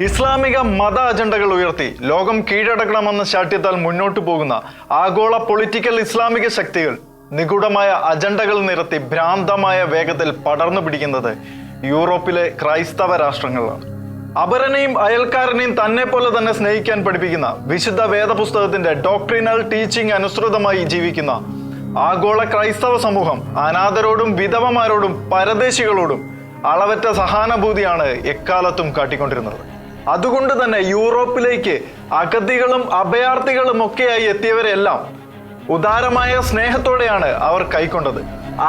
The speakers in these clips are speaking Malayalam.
ഇസ്ലാമിക മത അജണ്ടകൾ ഉയർത്തി ലോകം കീഴടക്കണമെന്ന ശാഠ്യത്താൽ മുന്നോട്ടു പോകുന്ന ആഗോള പൊളിറ്റിക്കൽ ഇസ്ലാമിക ശക്തികൾ നിഗൂഢമായ അജണ്ടകൾ നിരത്തി ഭ്രാന്തമായ വേഗത്തിൽ പടർന്നു പിടിക്കുന്നത് യൂറോപ്പിലെ ക്രൈസ്തവ രാഷ്ട്രങ്ങളാണ് അപരനെയും അയൽക്കാരനെയും തന്നെ പോലെ തന്നെ സ്നേഹിക്കാൻ പഠിപ്പിക്കുന്ന വിശുദ്ധ വേദപുസ്തകത്തിന്റെ ഡോക്ട്രിനൽ ടീച്ചിങ് അനുസൃതമായി ജീവിക്കുന്ന ആഗോള ക്രൈസ്തവ സമൂഹം അനാഥരോടും വിധവമാരോടും പരദേശികളോടും അളവറ്റ സഹാനുഭൂതിയാണ് എക്കാലത്തും കാട്ടിക്കൊണ്ടിരുന്നത്. അതുകൊണ്ട് തന്നെ യൂറോപ്പിലേക്ക് അഗതികളും അഭയാർത്ഥികളും ഒക്കെയായി എത്തിയവരെല്ലാം ഉദാരമായ സ്നേഹത്തോടെയാണ് അവർ കൈക്കൊണ്ടത്.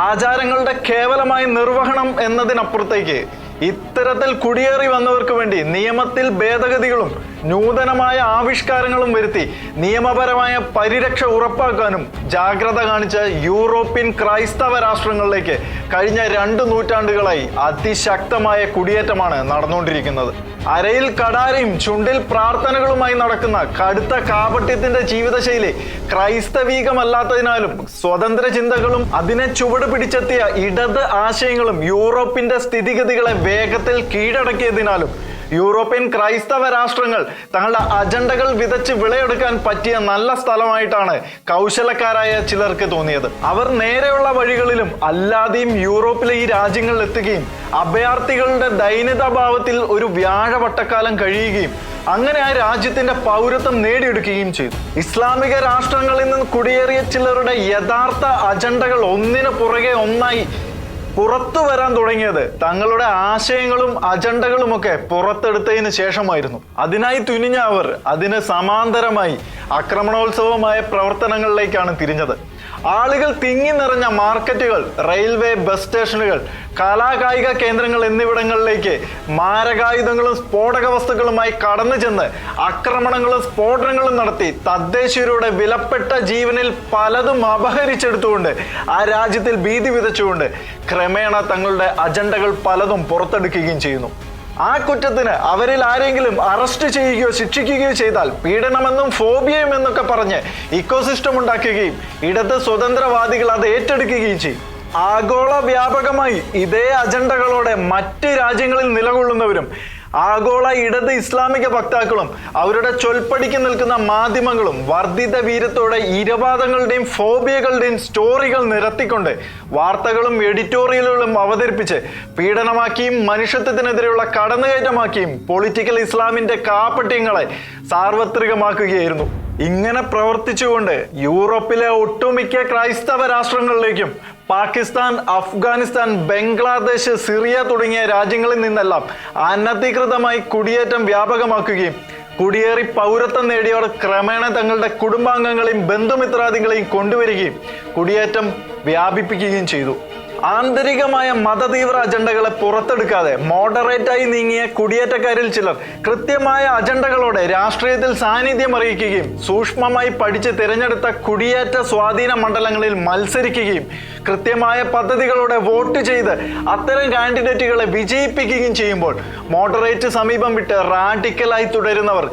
ആചാരങ്ങളുടെ കേവലമായ നിർവഹണം എന്നതിനപ്പുറത്തേക്ക് ഇത്തരത്തിൽ കുടിയേറി വന്നവർക്ക് വേണ്ടി നിയമത്തിൽ ഭേദഗതികളും നൂതനമായ ആവിഷ്കാരങ്ങളും വരുത്തി നിയമപരമായ പരിരക്ഷ ഉറപ്പാക്കാനും ജാഗ്രത കാണിച്ച യൂറോപ്യൻ ക്രൈസ്തവ രാഷ്ട്രങ്ങളിലേക്ക് കഴിഞ്ഞ രണ്ട് നൂറ്റാണ്ടുകളായി അതിശക്തമായ കുടിയേറ്റമാണ് നടന്നുകൊണ്ടിരിക്കുന്നത്. അരയിൽ കടാരയും ചുണ്ടിൽ പ്രാർത്ഥനകളുമായി നടക്കുന്ന കടുത്ത കാപട്യത്തിന്റെ ജീവിതശൈലി ക്രൈസ്തവീകമല്ലാത്തതിനാലും സ്വതന്ത്ര ചിന്തകളും അതിനെ ചുവട് പിടിച്ചെത്തിയ ഇടത് ആശയങ്ങളും യൂറോപ്പിന്റെ സ്ഥിതിഗതികളെ വേഗത്തിൽ കീഴടക്കിയതിനാലും യൂറോപ്യൻ ക്രൈസ്തവ രാഷ്ട്രങ്ങൾ തങ്ങളുടെ അജണ്ടകൾ വിതച്ച് വിളയെടുക്കാൻ പറ്റിയ നല്ല സ്ഥലമായിട്ടാണ് കൗശലക്കാരായ ചിലർക്ക് തോന്നിയത്. അവർ നേരെയുള്ള വഴികളിലും അല്ലാതെയും യൂറോപ്പിലെ ഈ രാജ്യങ്ങളിൽ എത്തുകയും അഭയാർത്ഥികളുടെ ദൈനികഭാവത്തിൽ ഒരു വ്യാഴവട്ടക്കാലം കഴിയുകയും അങ്ങനെ ആ രാജ്യത്തിന്റെ പൗരത്വം നേടിയെടുക്കുകയും ചെയ്തു. ഇസ്ലാമിക രാഷ്ട്രങ്ങളിൽ നിന്ന് കുടിയേറിയ ചിലരുടെ യഥാർത്ഥ അജണ്ടകൾ ഒന്നിനു പുറകെ ഒന്നായി പുറത്തു വരാൻ തുടങ്ങിയത് തങ്ങളുടെ ആശയങ്ങളും അജണ്ടകളും ഒക്കെ പുറത്തെടുത്തതിന് ശേഷമായിരുന്നു. അതിനായി തുനിഞ്ഞ അവർ അതിന് സമാന്തരമായി ആക്രമണോത്സവമായ പ്രവർത്തനങ്ങളിലേക്കാണ് തിരിഞ്ഞത്. ആളുകൾ തിങ്ങി നിറഞ്ഞ മാർക്കറ്റുകൾ റെയിൽവേ ബസ് സ്റ്റേഷനുകൾ കലാകായിക കേന്ദ്രങ്ങൾ എന്നിവിടങ്ങളിലേക്ക് മാരകായുധങ്ങളും സ്ഫോടക വസ്തുക്കളുമായി കടന്നു ചെന്ന് ആക്രമണങ്ങളും സ്ഫോടനങ്ങളും നടത്തി തദ്ദേശീയരുടെ വിലപ്പെട്ട ജീവനിൽ പലതും അപഹരിച്ചെടുത്തുകൊണ്ട് ആ രാജ്യത്തിൽ ഭീതി വിതച്ചുകൊണ്ട് ക്രമേണ തങ്ങളുടെ അജണ്ടകൾ പലതും പുറത്തെടുക്കുകയും ചെയ്യുന്നു. ആ കുറ്റത്തിന് അവരിൽ ആരെങ്കിലും അറസ്റ്റ് ചെയ്യുകയോ ശിക്ഷിക്കുകയോ ചെയ്താൽ പീഡനമെന്നും ഫോബിയയും എന്നൊക്കെ പറഞ്ഞ് ഇക്കോസിസ്റ്റം ഉണ്ടാക്കുകയും ഇടത് സ്വതന്ത്രവാദികൾ അത് ഏറ്റെടുക്കുകയും ചെയ്യും. ആഗോള വ്യാപകമായി ഇതേ അജണ്ടകളോടെ മറ്റ് രാജ്യങ്ങളിൽ നിലകൊള്ളുന്നവരും ആഗോള ഇടത് ഇസ്ലാമിക വക്താക്കളും അവരുടെ ചൊൽപ്പടിക്ക് നിൽക്കുന്ന മാധ്യമങ്ങളും വർദ്ധിത വീരത്തോടെ ഇരവാദങ്ങളുടെയും ഫോബിയകളുടെയും സ്റ്റോറികൾ നിരത്തിക്കൊണ്ട് വാർത്തകളും എഡിറ്റോറിയലുകളും അവതരിപ്പിച്ച് പീഡനമാക്കിയും മനുഷ്യത്വത്തിനെതിരെയുള്ള കടന്നുകയറ്റമാക്കിയും പൊളിറ്റിക്കൽ ഇസ്ലാമിന്റെ കാപ്പട്യങ്ങളെ സാർവത്രികമാക്കുകയായിരുന്നു. ഇങ്ങനെ പ്രവർത്തിച്ചുകൊണ്ട് യൂറോപ്പിലെ ഒട്ടുമിക്ക ക്രൈസ്തവ രാഷ്ട്രങ്ങളിലേക്കും പാകിസ്ഥാൻ അഫ്ഗാനിസ്ഥാൻ ബംഗ്ലാദേശ് സിറിയ തുടങ്ങിയ രാജ്യങ്ങളിൽ നിന്നെല്ലാം അനധികൃതമായി കുടിയേറ്റം വ്യാപകമാക്കുകയും കുടിയേറി പൗരത്വം നേടിയവർ ക്രമേണ തങ്ങളുടെ കുടുംബാംഗങ്ങളെയും ബന്ധുമിത്രാദികളെയും കൊണ്ടുവരികയും കുടിയേറ്റം വ്യാപിപ്പിക്കുകയും ചെയ്തു. ആന്തരികമായ മതതീവ്ര അജണ്ടകളെ പുറത്തെടുക്കാതെ മോഡറേറ്റായി നീങ്ങിയ കുടിയേറ്റക്കാരിൽ ചിലർ കൃത്യമായ അജണ്ടകളോടെ രാഷ്ട്രീയത്തിൽ സാന്നിധ്യം അറിയിക്കുകയും സൂക്ഷ്മമായി പഠിച്ച് തിരഞ്ഞെടുത്ത കുടിയേറ്റ സ്വാധീന മണ്ഡലങ്ങളിൽ മത്സരിക്കുകയും കൃത്യമായ പദ്ധതികളോടെ വോട്ട് ചെയ്ത് അത്തരം കാൻഡിഡേറ്റുകളെ വിജയിപ്പിക്കുകയും ചെയ്യുമ്പോൾ മോഡറേറ്റ് സമീപം വിട്ട് റാഡിക്കലായി തുടരുന്നവർ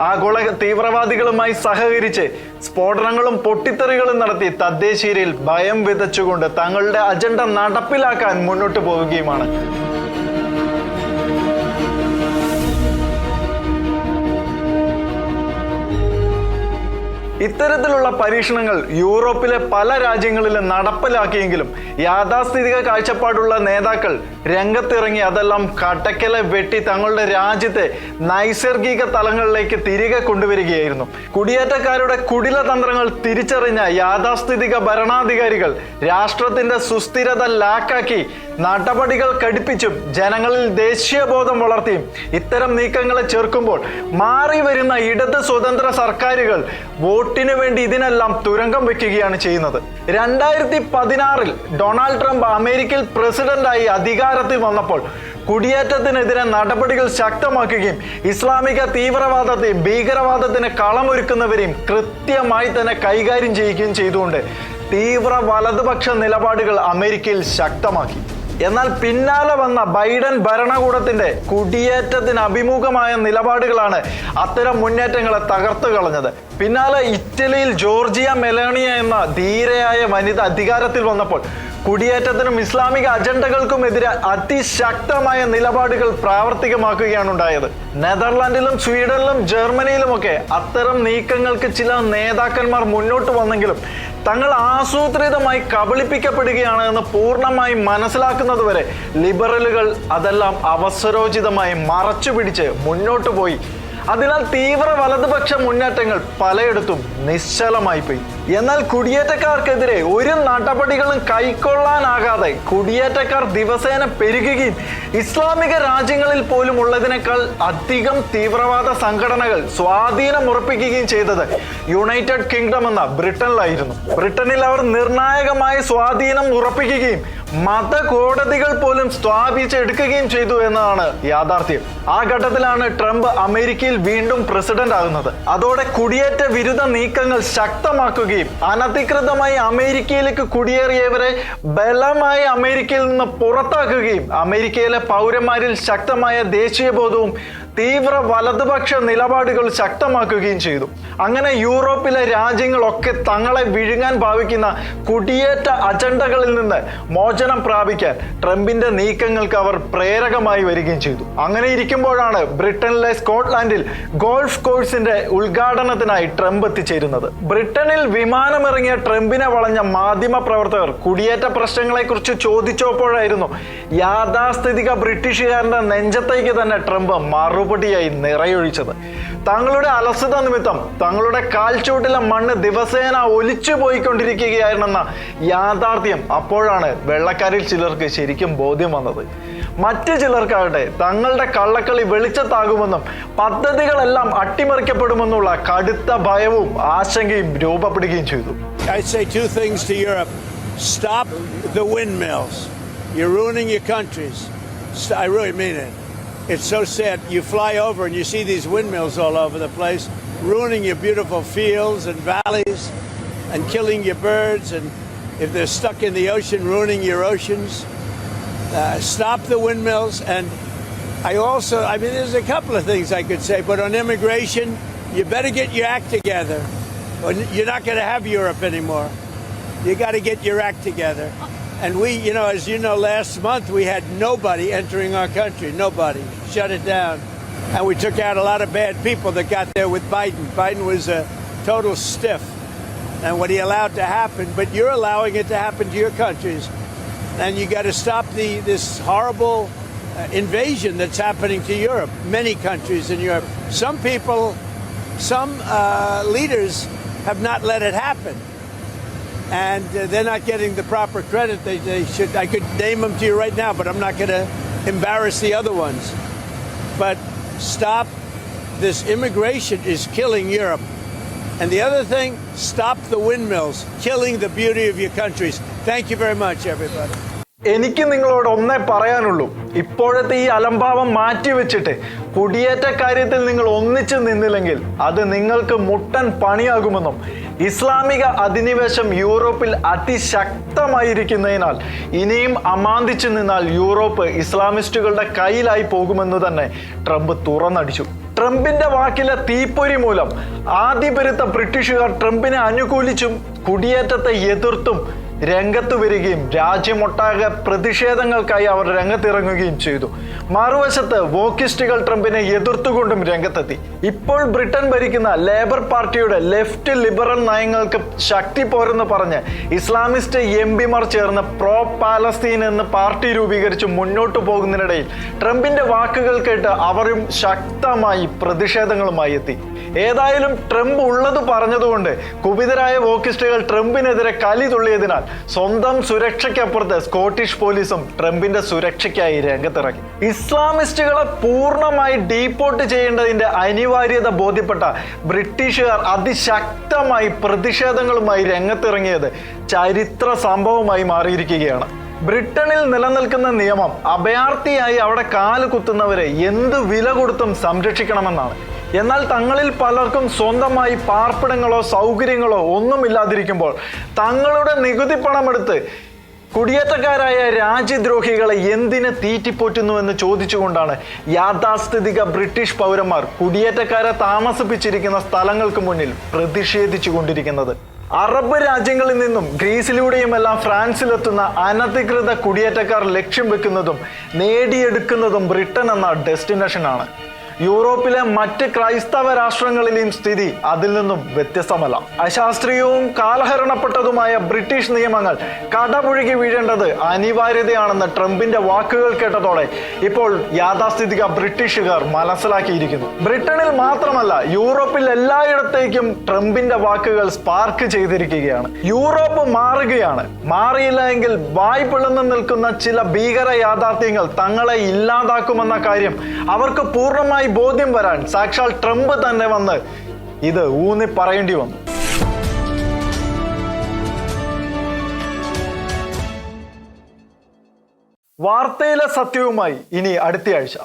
ആഗോള തീവ്രവാദികളുമായി സഹകരിച്ച് സ്ഫോടനങ്ങളും പൊട്ടിത്തെറികളും നടത്തി തദ്ദേശീയരിൽ ഭയം വിതച്ചുകൊണ്ട് തങ്ങളുടെ അജണ്ട നടപ്പിലാക്കാൻ മുന്നോട്ട് പോവുകയുമാണ്. ഇത്തരത്തിലുള്ള പരീക്ഷണങ്ങൾ യൂറോപ്പിലെ പല രാജ്യങ്ങളിലും നടപ്പിലാക്കിയെങ്കിലും യാഥാസ്ഥിതിക കാഴ്ചപ്പാടുള്ള നേതാക്കൾ രംഗത്തിറങ്ങി അതെല്ലാം കട്ടക്കലെ വെട്ടി തങ്ങളുടെ രാജ്യത്തെ നൈസർഗിക തലങ്ങളിലേക്ക് തിരികെ കൊണ്ടുവരികയായിരുന്നു. കുടിയേറ്റക്കാരുടെ കുടില തന്ത്രങ്ങൾ തിരിച്ചറിഞ്ഞ യാഥാസ്ഥിതിക ഭരണാധികാരികൾ രാഷ്ട്രത്തിന്റെ സുസ്ഥിരത ലാക്കാക്കി നടപടികൾ കടുപ്പിച്ചും ജനങ്ങളിൽ ദേശീയബോധം വളർത്തിയും ഇത്തരം നീക്കങ്ങളെ ചേർക്കുമ്പോൾ മാറി വരുന്ന ഇടത് സ്വതന്ത്ര സർക്കാരുകൾ വോട്ടിനു വേണ്ടി ഇതിനെല്ലാം തുരങ്കം വെക്കുകയാണ് ചെയ്യുന്നത്. രണ്ടായിരത്തി പതിനാറിൽ ഡൊണാൾഡ് ട്രംപ് അമേരിക്കയിൽ പ്രസിഡന്റായി അധികാരത്തിൽ വന്നപ്പോൾ കുടിയേറ്റത്തിനെതിരെ നടപടികൾ ശക്തമാക്കുകയും ഇസ്ലാമിക തീവ്രവാദത്തെയും ഭീകരവാദത്തിന് കളമൊരുക്കുന്നവരെയും കൃത്യമായി തന്നെ കൈകാര്യം ചെയ്യുകയും ചെയ്തുകൊണ്ട് തീവ്ര വലതുപക്ഷ നിലപാടുകൾ അമേരിക്കയിൽ ശക്തമാക്കി. എന്നാൽ പിന്നാലെ വന്ന ബൈഡൻ ഭരണകൂടത്തിന്റെ കുടിയേറ്റത്തിന് അഭിമുഖമായ നിലപാടുകളാണ് അത്തരം മുന്നേറ്റങ്ങളെ തകർത്തു കളഞ്ഞത്. പിന്നാലെ ഇറ്റലിയിൽ ജോർജിയ മെലോണിയ എന്ന ധീരയായ വനിത അധികാരത്തിൽ വന്നപ്പോൾ കുടിയേറ്റത്തിനും ഇസ്ലാമിക അജണ്ടകൾക്കുമെതിരെ അതിശക്തമായ നിലപാടുകൾ പ്രാവർത്തികമാക്കുകയാണ് ഉണ്ടായത് നെതർലാൻഡിലും സ്വീഡനിലും ജർമ്മനിയിലുമൊക്കെ അത്തരം നീക്കങ്ങൾക്ക് ചില നേതാക്കന്മാർ മുന്നോട്ട് വന്നെങ്കിലും തങ്ങൾ ആസൂത്രിതമായി കബളിപ്പിക്കപ്പെടുകയാണ് എന്ന് പൂർണമായി മനസ്സിലാക്കുന്നതുവരെ ലിബറലുകൾ അതെല്ലാം അവസരോചിതമായി മറച്ചുപിടിച്ച് മുന്നോട്ട് പോയി. അതിനാൽ തീവ്ര വലതുപക്ഷ മുന്നേറ്റങ്ങൾ പലയിടത്തും നിശ്ചലമായി പോയി. എന്നാൽ കുടിയേറ്റക്കാർക്കെതിരെ ഒരു നടപടികളും കൈക്കൊള്ളാനാകാതെ കുടിയേറ്റക്കാർ ദിവസേന പെരുകുകയും ഇസ്ലാമിക രാജ്യങ്ങളിൽ പോലും ഉള്ളതിനേക്കാൾ അധികം തീവ്രവാദ സംഘടനകൾ സ്വാധീനം ഉറപ്പിക്കുകയും ചെയ്തത് യുണൈറ്റഡ് കിങ്ഡം എന്ന ബ്രിട്ടനിലായിരുന്നു. ബ്രിട്ടനിൽ അവർ നിർണായകമായ സ്വാധീനം ഉറപ്പിക്കുകയും മതകോടതികൾ പോലും സ്ഥാപിച്ചെടുക്കുകയും ചെയ്തു എന്നതാണ് യാഥാർത്ഥ്യം. ആ ഘട്ടത്തിലാണ് ട്രംപ് അമേരിക്കയിൽ വീണ്ടും പ്രസിഡന്റ് ആകുന്നത്. അതോടെ കുടിയേറ്റ വിരുദ്ധ നീക്കങ്ങൾ ശക്തമാക്കുകയും അനധികൃതമായി അമേരിക്കയിലേക്ക് കുടിയേറിയവരെ ബലമായി അമേരിക്കയിൽ നിന്ന് പുറത്താക്കുകയും അമേരിക്കയിലെ പൗരന്മാരിൽ ശക്തമായ ദേശീയബോധവും തീവ്ര വലതുപക്ഷ നിലപാടുകൾ ശക്തമാക്കുകയും ചെയ്തു. അങ്ങനെ യൂറോപ്പിലെ രാജ്യങ്ങളൊക്കെ തങ്ങളെ വിഴുങ്ങാൻ ഭാവിക്കുന്ന കുടിയേറ്റ അജണ്ടകളിൽ നിന്ന് മോചനം പ്രാപിക്കാൻ ട്രംപിന്റെ നീക്കങ്ങൾക്ക് അവർ പ്രേരകമായി വരികയും ചെയ്തു. അങ്ങനെ ഇരിക്കുമ്പോഴാണ് ബ്രിട്ടനിലെ സ്കോട്ട്ലാൻഡിൽ ഗോൾഫ് കോഴ്സിന്റെ ഉദ്ഘാടനത്തിനായി ട്രംപ് എത്തിച്ചേരുന്നത്. ബ്രിട്ടനിൽ വിമാനമിറങ്ങിയ ട്രംപിനെ വളഞ്ഞ മാധ്യമ പ്രവർത്തകർ കുടിയേറ്റ പ്രശ്നങ്ങളെക്കുറിച്ച് ചോദിച്ചപ്പോഴായിരുന്നു യാഥാസ്ഥിതിക ബ്രിട്ടീഷുകാരന്റെ നെഞ്ചത്തേക്ക് തന്നെ ട്രംപ് മറുപടിയായി നിറയൊഴിച്ചത് തങ്ങളുടെ അലസത നിമിത്തം തങ്ങളുടെ കാൽച്ചൂട്ടിലെ മണ്ണ് ദിവസേന ഒലിച്ചു പോയിക്കൊണ്ടിരിക്കുകയായിരുന്നെന്ന യാഥാർത്ഥ്യം അപ്പോഴാണ് വെള്ളക്കാരിൽ ചിലർക്ക് ശരിക്കും ബോധ്യം വന്നത് മറ്റു ചിലർക്കാകട്ടെ തങ്ങളുടെ കള്ളക്കളി വെളിച്ചത്താകുമെന്നും പദ്ധതികളെല്ലാം അട്ടിമറിക്കപ്പെടുമെന്നുള്ള കടുത്ത ഭയവും ആശങ്കയും രൂപപ്പെടുകയും ചെയ്തു. Stop the windmills. You're ruining your countries. I really mean it. It's so sad. You fly over and you see these windmills all over the place, ruining your beautiful fields and valleys and killing your birds. And if they're stuck in the ocean, ruining your oceans. Uh, stop the windmills. And I also, I mean, there's a couple of things I could say, but on immigration, you better get your act together. You're not going to have Europe anymore. You got to get your act together. And we, you know, as you know, last month we had nobody entering our country. Nobody. Shut it down. And we took out a lot of bad people that got there with Biden. Biden was a total stiff. And what he allowed to happen, but you're allowing it to happen to your countries. And you got to stop the this horrible uh, invasion that's happening to Europe. Many countries in Europe. Some people, some uh, leaders have not let it happen and uh, they're not getting the proper credit they, they should. I could name them to you right now, but I'm not going to embarrass the other ones. But stop. This immigration is killing Europe. And the other thing, stop the windmills, killing the beauty of your countries. Thank you very much, everybody. എനിക്ക് നിങ്ങളോട് ഒന്നേ പറയാനുള്ളൂ ഇപ്പോഴത്തെ ഈ അലംഭാവം മാറ്റിവെച്ചിട്ട് കുടിയേറ്റ കാര്യത്തിൽ നിങ്ങൾ ഒന്നിച്ചു നിന്നില്ലെങ്കിൽ അത് നിങ്ങൾക്ക് മുട്ടൻ പണിയാകുമെന്നും ഇസ്ലാമിക അധിനിവേശം യൂറോപ്പിൽ അതിശക്തമായിരിക്കുന്നതിനാൽ ഇനിയും അമാന്തിച്ചു നിന്നാൽ യൂറോപ്പ് ഇസ്ലാമിസ്റ്റുകളുടെ കയ്യിലായി പോകുമെന്ന് തന്നെ ട്രംപ് തുറന്നടിച്ചു. ട്രംപിന്റെ വാക്കിലെ തീപ്പൊരി മൂലം ആദ്യപരുത്ത ബ്രിട്ടീഷുകാർ ട്രംപിനെ അനുകൂലിച്ചും കുടിയേറ്റത്തെ എതിർത്തും രംഗത്ത് വരികയും രാജ്യമൊട്ടാകെ പ്രതിഷേധങ്ങൾക്കായി അവർ രംഗത്തിറങ്ങുകയും ചെയ്തു. മറുവശത്ത് വോക്കിസ്റ്റുകൾ ട്രംപിനെ എതിർത്തുകൊണ്ടും രംഗത്തെത്തി. ഇപ്പോൾ ബ്രിട്ടൻ ഭരിക്കുന്ന ലേബർ പാർട്ടിയുടെ ലെഫ്റ്റ് ലിബറൽ നയങ്ങൾക്ക് ശക്തി പോരെന്ന് പറഞ്ഞ് ഇസ്ലാമിസ്റ്റ് എം പിമാർ ചേർന്ന് പ്രോ പാലസ്തീൻ എന്ന് പാർട്ടി രൂപീകരിച്ച് മുന്നോട്ട് പോകുന്നതിനിടയിൽ ട്രംപിന്റെ വാക്കുകൾ കേട്ട് അവരും ശക്തമായി പ്രതിഷേധങ്ങളുമായി എത്തി. ഏതായാലും ട്രംപ് ഉള്ളത് പറഞ്ഞതുകൊണ്ട് കുപിതരായ വോക്കിസ്റ്റുകൾ ട്രംപിനെതിരെ കലി തുള്ളിയതിനാൽ സ്വന്തം സുരക്ഷയ്ക്കപ്പുറത്ത് സ്കോട്ടിഷ് പോലീസും ട്രംപിന്റെ സുരക്ഷയ്ക്കായി രംഗത്തിറങ്ങി. ഇസ്ലാമിസ്റ്റുകളെ പൂർണമായി ഡീപ്പോർട്ട് ചെയ്യേണ്ടതിന്റെ അനിവാര്യത ബോധ്യപ്പെട്ട ബ്രിട്ടീഷുകാർ അതിശക്തമായി പ്രതിഷേധങ്ങളുമായി രംഗത്തിറങ്ങിയത് ചരിത്ര സംഭവമായി മാറിയിരിക്കുകയാണ്. ബ്രിട്ടനിൽ നിലനിൽക്കുന്ന നിയമം അഭയാർത്ഥിയായി അവിടെ കാൽ കുത്തുന്നവരെ എന്ത് വില കൊടുത്തും സംരക്ഷിക്കണമെന്നാണ്. എന്നാൽ തങ്ങളിൽ പലർക്കും സ്വന്തമായി പാർപ്പിടങ്ങളോ സൗകര്യങ്ങളോ ഒന്നുമില്ലാതിരിക്കുമ്പോൾ തങ്ങളുടെ നികുതി പണമെടുത്ത് കുടിയേറ്റക്കാരായ രാജ്യദ്രോഹികളെ എന്തിനു തീറ്റിപ്പോറ്റുന്നു എന്ന് ചോദിച്ചുകൊണ്ടാണ് യാഥാസ്ഥിതിക ബ്രിട്ടീഷ് പൗരന്മാർ കുടിയേറ്റക്കാരെ താമസിപ്പിച്ചിരിക്കുന്ന സ്ഥലങ്ങൾക്ക് മുന്നിൽ പ്രതിഷേധിച്ചു കൊണ്ടിരിക്കുന്നത് അറബ് രാജ്യങ്ങളിൽ നിന്നും ഗ്രീസിലൂടെയും എല്ലാം ഫ്രാൻസിലെത്തുന്ന അനധികൃത കുടിയേറ്റക്കാർ ലക്ഷ്യം വെക്കുന്നതും നേടിയെടുക്കുന്നതും ബ്രിട്ടൻ എന്ന ഡെസ്റ്റിനേഷനാണ്. യൂറോപ്പിലെ മറ്റ് ക്രൈസ്തവ രാഷ്ട്രങ്ങളിലെയും സ്ഥിതി അതിൽ നിന്നും വ്യത്യസ്തമല്ല. അശാസ്ത്രീയവും കാലഹരണപ്പെട്ടതുമായ ബ്രിട്ടീഷ് നിയമങ്ങൾ കടപുഴുകി വീഴേണ്ടത് അനിവാര്യതയാണെന്ന് ട്രംപിന്റെ വാക്കുകൾ കേട്ടതോടെ ഇപ്പോൾ യാഥാസ്ഥിതിക ബ്രിട്ടീഷുകാർ മനസ്സിലാക്കിയിരിക്കുന്നു. ബ്രിട്ടനിൽ മാത്രമല്ല യൂറോപ്പിൽ എല്ലായിടത്തേക്കും ട്രംപിന്റെ വാക്കുകൾ സ്പാർക്ക് ചെയ്തിരിക്കുകയാണ്. യൂറോപ്പ് മാറുകയാണ്. മാറിയില്ല എങ്കിൽ വായ് പിളർന്നു നിൽക്കുന്ന ചില ഭീകര യാഥാർത്ഥ്യങ്ങൾ തങ്ങളെ ഇല്ലാതാക്കുമെന്ന കാര്യം അവർക്ക് പൂർണമായി ബോധ്യം വരാൻ സാക്ഷാൽ ട്രംപ് തന്നെ വന്ന് ഇത് ഊന്നി പറയേണ്ടി വന്നു. വാർത്തയിലെ സത്യവുമായി ഇനി അടുത്തയാഴ്ച